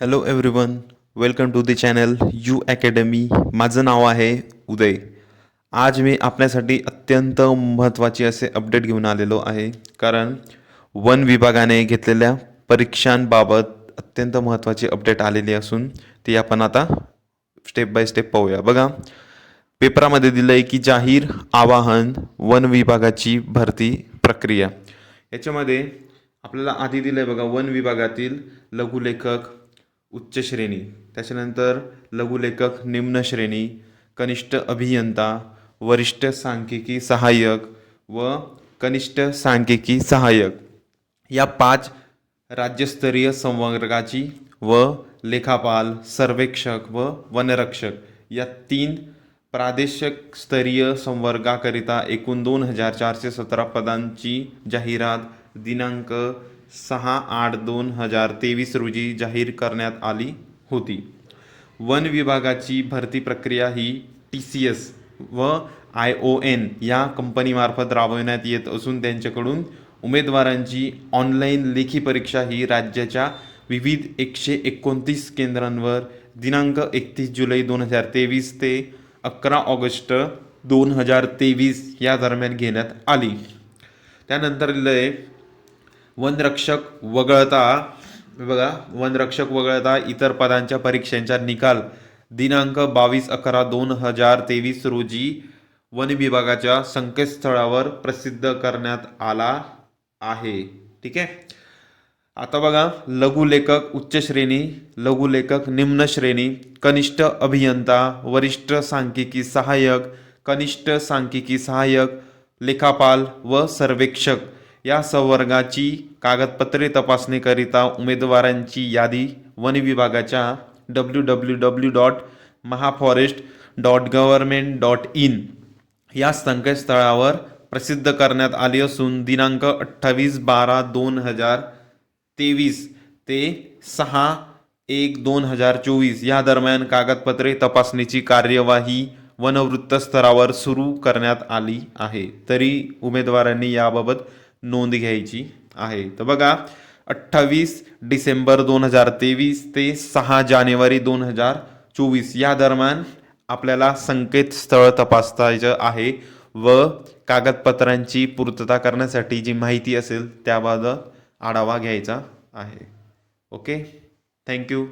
Hello everyone welcome to the channel U academy माझं नाव आहे उदय. आज मी आपल्यासाठी अत्यंत महत्त्वाचे असे अपडेट घेऊन आलेलो आहे. कारण वन विभागाने घेतलेल्या परीक्षांबाबत अत्यंत महत्त्वाची अपडेट आलेली असून ती आपण आता स्टेप बाय स्टेप पाहूया. बघा पेपरामध्ये दिलं आहे की जाहीर आवाहन वन विभागाची भरती प्रक्रिया. याच्यामध्ये आपल्याला आधी दिलं आहे बघा वन विभागातील लघुलेखक उच्च श्रेणी. त्याच्यानंतर लघुलेखक निम्न श्रेणी कनिष्ठ अभियंता वरिष्ठ सांख्यिकी सहाय्यक व कनिष्ठ सांख्यिकी सहाय्यक. या पाच राज्यस्तरीय संवर्गाची व लेखापाल सर्वेक्षक व वनरक्षक या तीन प्रादेशिक स्तरीय संवर्गाकरिता एकूण दोन हजार चारशे सतरा पदांची जाहिरात दिनांक सहा आठ दोन हजार तेवीस रोजी जाहीर करण्यात आली होती. वन विभागाची भरती प्रक्रिया ही टी सी एस व आय ओ एन या कंपनीमार्फत राबविण्यात येत असून त्यांच्याकडून उमेदवारांची ऑनलाईन लेखी परीक्षा ही राज्याच्या विविध एकशे एकोणतीस केंद्रांवर दिनांक एकतीस जुलै दोन हजार तेवीस ते अकरा ऑगस्ट दोन हजार तेवीस या दरम्यान घेण्यात आली. त्यानंतर लय वनरक्षक वगळता बघा वनरक्षक वगळता इतर पदांच्या परीक्षांचा निकाल. दिनांक बावीस अकरा दोन हजार तेवीस रोजी वन विभागाच्या संकेतस्थळावर प्रसिद्ध करण्यात आला आहे. ठीक आहे? आता बघा लघुलेखक उच्च श्रेणी लघुलेखक निम्न श्रेणी कनिष्ठ अभियंता वरिष्ठ सांख्यिकी सहाय्यक कनिष्ठ सांख्यिकी सहाय्यक लेखापाल व सर्वेक्षक. या संवर्गाची कागदपत्रे तपासणीकरिता उमेदवारांची यादी वन विभागाच्या W W W dot mahaforest dot government dot in या संकेतस्थळावर प्रसिद्ध करण्यात आली असून दिनांक अठ्ठावीस बारा दोन हजार तेवीस ते सहा एक दोन हजार चोवीस या दरम्यान कागदपत्रे तपासणीची कार्यवाही वनवृत्त स्तरावर सुरू करण्यात आली आहे. तरी उमेदवारांनी याबाबत नोंद घ्यायची आहे. तर बघा अठ्ठावीस डिसेंबर दोन हजार तेवीस ते सहा जानेवारी दोन हजार चोवीस या दरम्यान आपल्याला संकेतस्थळ तपासायचं आहे व कागदपत्रांची पूर्तता करण्यासाठी जी माहिती असेल त्याबाबत आढावा घ्यायचा आहे. ओके? थँक्यू